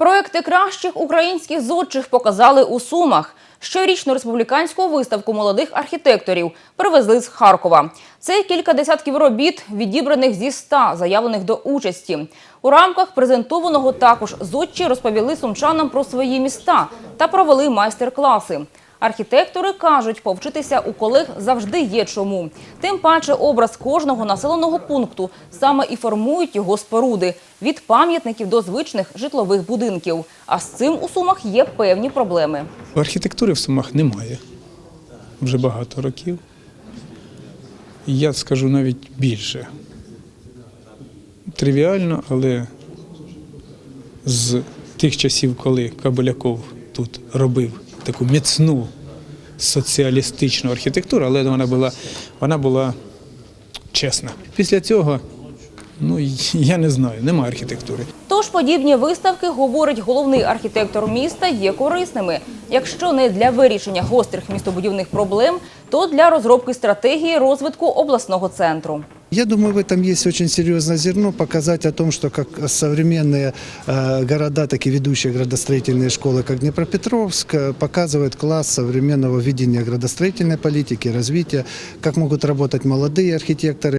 Проекти кращих українських зодчих показали у Сумах. Щорічну республіканську виставку молодих архітекторів привезли з Харкова. Це кілька десятків робіт, відібраних зі ста, заявлених до участі. У рамках презентованого також зодчі розповіли сумчанам про свої міста та провели майстер-класи. Архітектори кажуть, повчитися у колег завжди є чому. Тим паче образ кожного населеного пункту саме і формують його споруди – від пам'ятників до звичних житлових будинків. А з цим у Сумах є певні проблеми. Архітектури в Сумах немає вже багато років. Я скажу навіть більше. Тривіально, але з тих часів, коли Кабуляков тут робив таку міцну соціалістичну архітектуру, але вона була, вона була чесна. Після цього, ну я не знаю, немає архітектури. Тож подібні виставки, говорить головний архітектор міста, є корисними. Якщо не для вирішення гострих містобудівних проблем, то для розробки стратегії розвитку обласного центру. Я думаю, в этом есть очень серьезное зерно, показать о том, что как современные э, города, так и ведущие градостроительные школы, как Днепропетровск, э, показывают класс современного видения градостроительной политики, развития, как могут работать молодые архитекторы.